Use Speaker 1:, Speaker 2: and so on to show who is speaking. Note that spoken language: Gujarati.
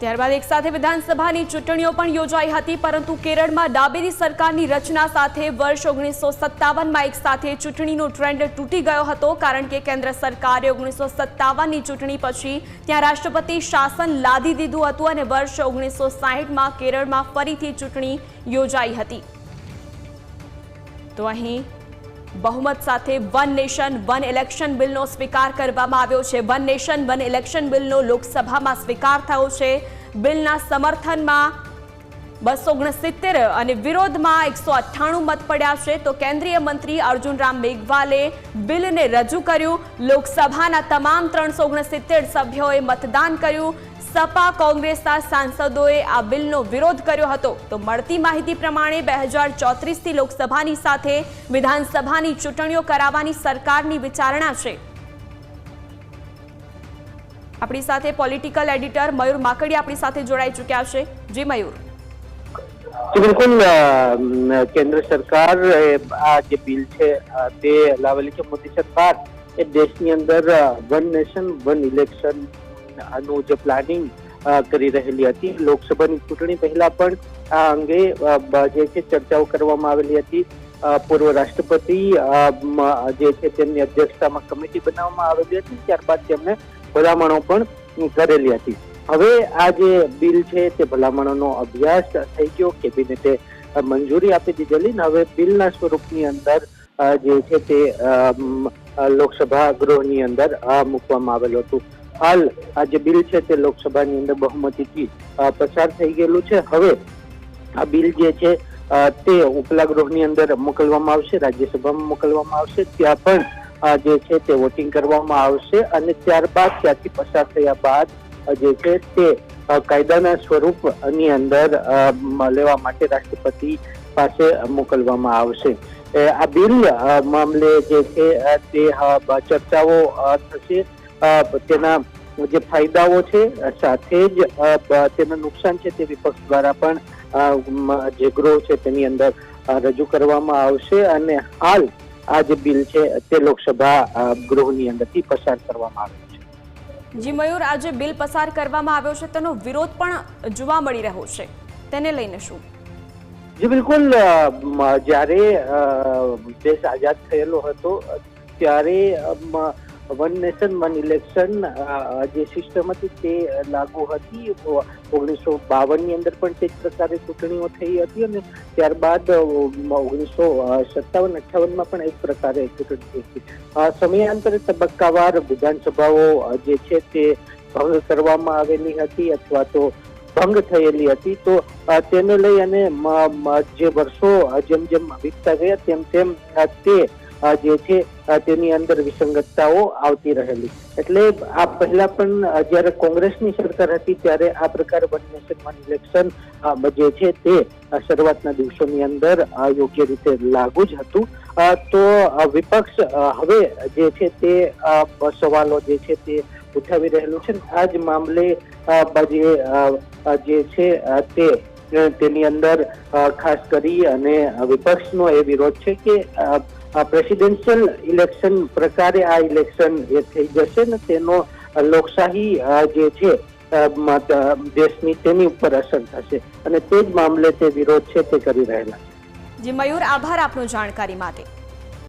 Speaker 1: ત્યારબાદ એક સાથે વિધાનસભાની ચૂંટણીઓ પણ યોજાઈ હતી, પરંતુ કેરળમાં ડાબેરી સરકારની રચના સાથે વર્ષ ઓગણીસો સત્તાવનમાં એક સાથે ચૂંટણીનો ટ્રેન્ડ તૂટી ગયો હતો, કારણ કે કેન્દ્ર સરકારે ઓગણીસો સત્તાવનની ચૂંટણી પછી ત્યાં રાષ્ટ્રપતિ શાસન લાદી દીધું હતું અને વર્ષ ઓગણીસો સાહીઠમાં કેરળમાં ફરીથી ચૂંટણી યોજાઈ હતી. તો અહીં બહુમત સાથે વન નેશન, વન ઇલેક્શન બિલનો સ્વીકાર કરવામાં આવ્યો છે. વન નેશન, વન ઇલેક્શન બિલનો લોકસભામાં સ્વીકાર થયો છે. બિલના સમર્થનમાં બસો ઓગણસિત્તેર અને વિરોધમાં એકસો અઠ્ઠાણું મત પડ્યા છે. તો કેન્દ્રીય મંત્રી અર્જુન રામ મેઘવાલે બિલને રજૂ કર્યું. લોકસભાના તમામ ત્રણસો ઓગણસિત્તેર સભ્યોએ મતદાન કર્યું. સપા કોંગ્રેસના સાંસદોએ આ બિલનો વિરોધ કર્યો હતો. તો મળતી માહિતી પ્રમાણે બે હજાર ચોત્રીસથી લોકસભાની સાથે વિધાનસભાની ચૂંટણીઓ કરાવવાની સરકારની વિચારણા છે. આપણી સાથે પોલિટિકલ એડિટર મયુર માકડી આપણી સાથે જોડાઈ ચૂક્યા છે. જી મયુર.
Speaker 2: જી બિલકુલ કેન્દ્ર સરકાર આ જે બિલ છે તે લાવેલી છે મોદી સરકાર એ દેશની અંદર વન નેશન વન ઇલેક્શન આનું જે પ્લાનિંગ કરી રહેલી હતી લોકસભાની ચૂંટણી પહેલા પણ આ અંગે જે છે ચર્ચાઓ કરવામાં આવેલી હતી પૂર્વ રાષ્ટ્રપતિ જે છે તેમની અધ્યક્ષતામાં કમિટી બનાવવામાં આવેલી હતી। ત્યારબાદ તેમણે ભલામણો પણ કરેલી હતી। હવે આ જે બિલ છે તે ભલામણોનો અભ્યાસ થઈ ગયો. કેબિનેટે મંજૂરી આપી દીધેલી ને હવે બિલના સ્વરૂપની અંદર જે છે તે લોકસભા ગૃહની અંદર મૂકવામાં આવેલું હતું. હાલ આ જે બિલ છે તે લોકસભાની અંદર બહુમતીથી પસાર થઈ ગયેલું છે. હવે આ બિલ જે છે તે ઉપલા ગૃહની અંદર મોકલવામાં આવશે, રાજ્યસભામાં મોકલવામાં આવશે. ત્યાં પણ જે છે તે વોટિંગ કરવામાં આવશે અને ત્યારબાદ ત્યાંથી પસાર થયા બાદ જે છે તે કાયદાના સ્વરૂપની અંદર લેવા માટે રાષ્ટ્રપતિ પાસે મોકલવામાં આવશે. આ બિલ મામલે જે છે તે ચર્ચાઓ થશે. તેના જે ફાયદાઓ છે, સાથે જ તેના તેનું નુકસાન છે તે વિપક્ષ દ્વારા પણ જે ગૃહ છે તેની અંદર રજૂ કરવામાં આવશે અને હાલ આ જે બિલ છે તે લોકસભા ગૃહની અંદરથી પસાર કરવામાં આવ્યું છે.
Speaker 1: જી મયુર, આજે બિલ પસાર કરવામાં આવ્યો છે, તેનો વિરોધ પણ જોવા મળી રહ્યો છે. તેને લઈને શું?
Speaker 2: જી, બિલકુલ જ્યારે દેશ આઝાદ થયેલો હતો, ત્યારે વન નેશન, વન ઇલેક્શન જે સિસ્ટમ હતી તે લાગુ હતી. ઓગણીસો બાવનની અંદર પણ તે જ પ્રકારે ચૂંટણીઓ થઈ હતી અને ત્યારબાદ ઓગણીસો સત્તાવન, અઠ્ઠાવનમાં પણ એ જ પ્રકારે ચૂંટણી થઈ હતી. સમયાંતરે તબક્કાવાર વિધાનસભાઓ જે છે તે ભંગ કરવામાં આવેલી હતી અથવા તો ભંગ થયેલી હતી. તો તેને લઈ અને જે વર્ષો જેમ જેમ વીતતા ગયા, તેમ તેમ તે જે છે તેની અંદર વિસંગતતાઓ આવતી રહેલી. એટલે આ પહેલા પણ જ્યારે કોંગ્રેસની સરકાર હતી, ત્યારે આ પ્રકાર વન નેશન ઇલેક્શન જે છે તે શરૂઆતના દિવસોની અંદર યોગ્ય રીતે લાગુ જ હતું. તો વિપક્ષ હવે જે છે તે સવાલો જે છે તે ઉઠાવી રહેલું છે. આ જ મામલે જે છે તે તેની અંદર ખાસ કરી અને વિપક્ષનો એ વિરોધ છે કે પ્રેસિડેન્શિયલ ઇલેક્શન પ્રકારે આ ઇલેક્શન એ થઈ જશે ને તેનો લોકશાહી જે છે દેશની તેની ઉપર અસર થશે. અને તે જ મામલે તે વિરોધ છે તે કરી રહેલા છે.
Speaker 1: જી, મયુર, આભાર આપનો જાણકારી માટે.